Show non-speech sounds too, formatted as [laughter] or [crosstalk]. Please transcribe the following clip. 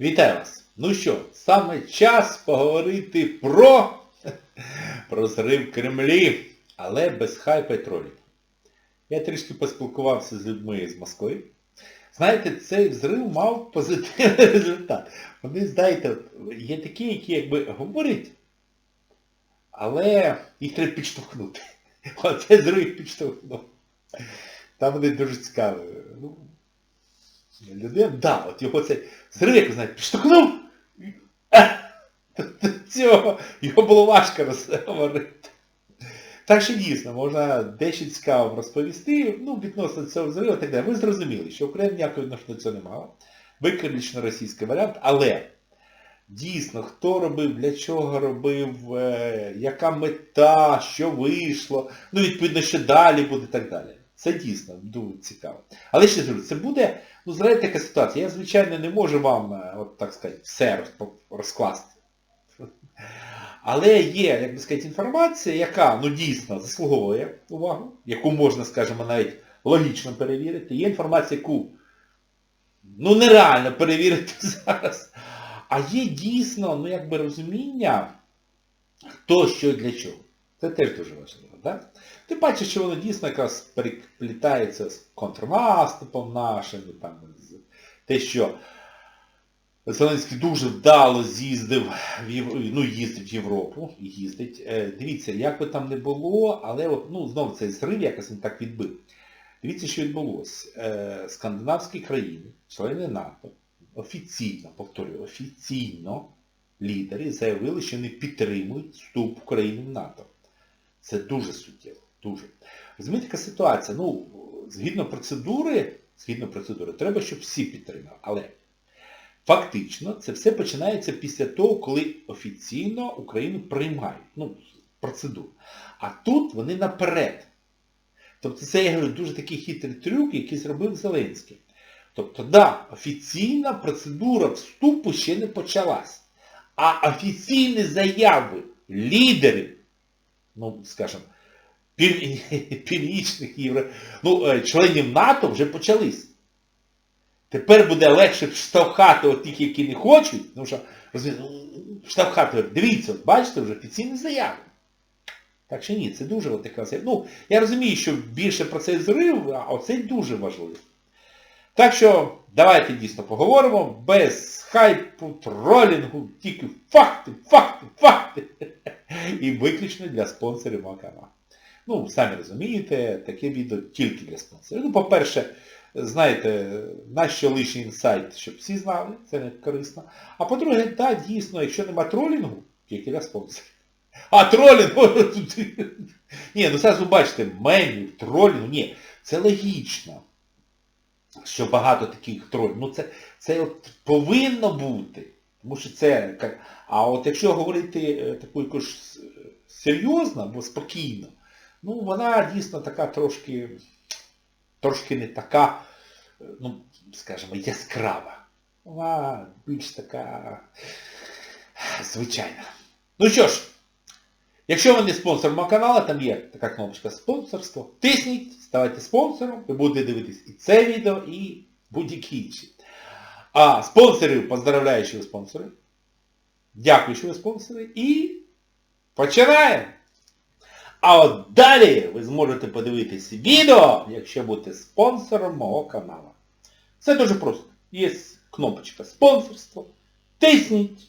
Вітаю вас! Ну що, саме час поговорити про, зрив Кремлі, але без хайпа і тролів. Я трішки поспілкувався з людьми з Москви. Знаєте, цей взрив мав позитивний [laughs] результат. Вони, знаєте, є такі, які якби говорять, але їх треба підштовхнути. [laughs] Оце зрив підштовхнув. Там вони дуже цікаві. Людина, да, от його цей ви знаєте, підштовхнув. Цього його було важко розговорити. Так що дійсно, можна дещо цікаво розповісти, ну, відносно цього взриву так далі. Ви зрозуміли, що Україна ніякого відношення до цього не мала. Виключно російський варіант, але дійсно, хто робив, для чого робив, е, яка мета, що вийшло, ну, відповідно, що далі буде і так далі. Це дійсно дуже цікаво. Але ще зробити, це буде, ну, знаєте, така ситуація. Я, звичайно, не можу вам, е, от так сказати, все розкласти. Але є, як би сказати, інформація, яка, ну, дійсно заслуговує увагу, яку можна, скажімо, навіть логічно перевірити. Є інформація, яку, ну, нереально перевірити [laughs] зараз. А є дійсно, ну, якби розуміння, хто, що, для чого. Це теж дуже важливо, так? Ти бачиш, що воно дійсно якраз переплітається з контрнаступом нашим, там, з те, що Зеленський дуже вдало з'їздив, ну, їздив в Європу, їздить. Е, Дивіться, як би там не було, але от, ну, знову цей зрив якось він так відбив. Дивіться, що відбулося. Е, Скандинавські країни, члени НАТО, офіційно, повторюю, офіційно лідери заявили, що не підтримують вступ України в НАТО. Це дуже суттєво, дуже. Розумієте, яка ситуація? Ну, згідно процедури, згідно процедури, треба, щоб всі підтримали. Але фактично це все починається після того, коли офіційно Україну приймають. Ну, процедуру. А тут вони наперед. Тобто це, я говорю, дуже такий хитрий трюк, який зробив Зеленський. Тобто, да, офіційна процедура вступу ще не почалась. А офіційні заяви лідерів, ну, скажімо, пів... [laughs] північних євро... ну, е, членів НАТО вже почались. Тепер буде легше штовхати от тих, які не хочуть, тому що, розумієте, ну, дивіться, от бачите, вже офіційні заяви. Так що ні, це дуже от якраз. Ну, я розумію, що більше про цей зрив, а оцей дуже важливий. Так що давайте дійсно поговоримо без хайпу, тролінгу, тільки факти, факти, факти. І виключно для спонсорів мого. Ну, самі розумієте, таке відео тільки для спонсорів. Ну, по-перше, знаєте, нащо лишній інсайт, щоб всі знали, це не корисно. А по-друге, так, дійсно, якщо нема тролінгу, тільки для спонсорів. А тролінг, [laughs] ні, ну зараз бачите, мемів, тролінг, ні, це логічно, що багато таких тролів. Ну це, це от повинно бути. Тому що це, а от якщо говорити е, таку якусь е, серйозно або спокійно, ну вона дійсно така трошки, трошки не така, е, ну, скажімо, яскрава. Вона більш така звичайна. Ну що ж, якщо ви не спонсор мого каналу, там є така кнопочка спонсорство. Тисніть, ставайте спонсором, ви будете дивитись і це відео, і будь-які інші. А спонсорів, поздравляю, що ви спонсори. Дякую, що ви спонсори. І починаємо! А от далі ви зможете подивитись відео, якщо будете спонсором мого каналу. Це дуже просто. Є кнопочка спонсорство. Тисніть.